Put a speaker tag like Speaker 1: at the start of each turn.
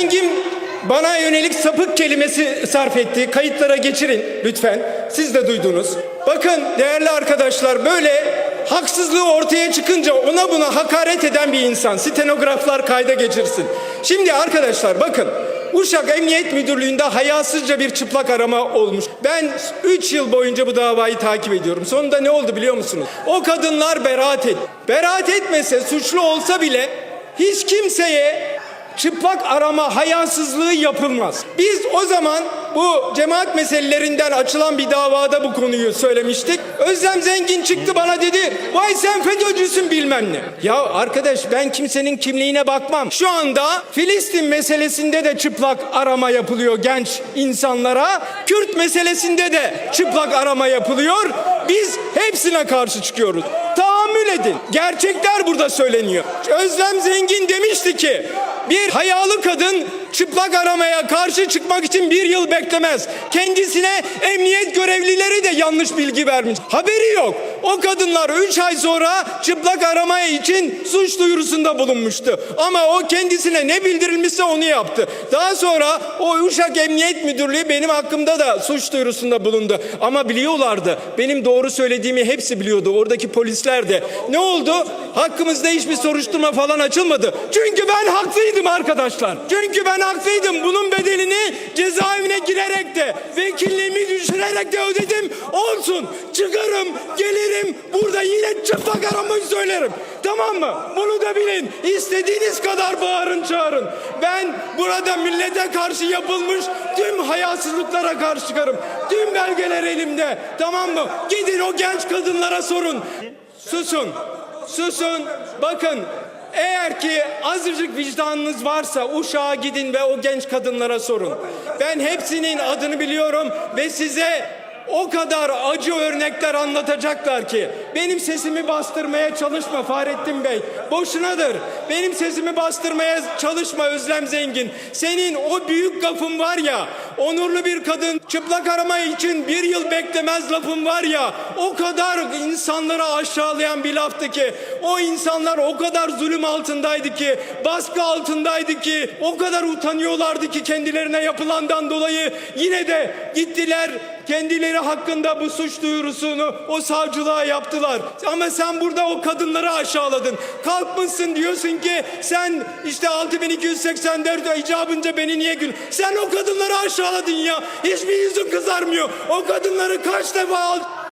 Speaker 1: Zengin bana yönelik sapık kelimesi sarf etti. Kayıtlara geçirin lütfen. Siz de duydunuz. Bakın değerli arkadaşlar böyle haksızlığı ortaya çıkınca ona buna hakaret eden bir insan. Stenograflar kayda geçirsin. Şimdi arkadaşlar bakın Uşak Emniyet Müdürlüğü'nde hayasızca bir çıplak arama olmuş. Ben 3 yıl boyunca bu davayı takip ediyorum. Sonunda ne oldu biliyor musunuz? O kadınlar beraat et. Beraat etmese suçlu olsa bile hiç kimseye çıplak arama hayasızlığı yapılmaz. Biz o zaman bu cemaat meselelerinden açılan bir davada bu konuyu söylemiştik. Özlem Zengin çıktı bana dedi vay sen FETÖ'cüsün bilmem ne. Ya arkadaş ben kimsenin kimliğine bakmam. Şu anda Filistin meselesinde de çıplak arama yapılıyor genç insanlara. Kürt meselesinde de çıplak arama yapılıyor. Biz hepsine karşı çıkıyoruz. Tahammül edin. Gerçekler burada söyleniyor. Özlem Zengin demişti ki bir hayalı kadın çıplak aramaya karşı çıkmak için bir yıl beklemez. Kendisine emniyet görevlileri de yanlış bilgi vermiş. Haberi yok. O kadınlar 3 ay sonra çıplak aramaya için suç duyurusunda bulunmuştu. Ama o kendisine ne bildirilmişse onu yaptı. Daha sonra o Uşak Emniyet Müdürlüğü benim hakkımda da suç duyurusunda bulundu. Ama biliyorlardı. Benim doğru söylediğimi hepsi biliyordu. Oradaki polisler de. Ne oldu? Hakkımızda hiçbir soruşturma falan açılmadı. Çünkü ben haklıydım arkadaşlar. Çünkü ben haklıydım. Bunun bedelini cezaevine girerek de vekilliğimi düşürerek de ödedim. Olsun. Çıkarım, gelirim. Burada yine çıplak aramayı söylerim. Tamam mı? Bunu da bilin. İstediğiniz kadar bağırın çağırın. Ben burada millete karşı yapılmış tüm hayasızlıklara karşı çıkarım. Tüm belgeler elimde. Tamam mı? Gidin o genç kadınlara sorun. Susun. Susun. Bakın eğer ki azıcık vicdanınız varsa uşağa gidin ve o genç kadınlara sorun. Ben hepsinin adını biliyorum ve size o kadar acı örnekler anlatacaklar ki benim sesimi bastırmaya çalışma Fahrettin Bey. Boşunadır. Benim sesimi bastırmaya çalışma Özlem Zengin. Senin o büyük lafın var ya onurlu bir kadın çıplak arama için bir yıl beklemez lafın var ya o kadar insanları aşağılayan bir laftı ki o insanlar o kadar zulüm altındaydı ki baskı altındaydı ki o kadar utanıyorlardı ki kendilerine yapılandan dolayı yine de gittiler kendileri hakkında bu suç duyurusunu o savcılığa yaptılar. Ama sen burada o kadınları aşağıladın. Kalkmışsın diyorsun ki sen işte 6284 icabınca beni niye gül? Sen o kadınları aşağıladın ya. Hiçbir yüzün kızarmıyor. O kadınları kaç defa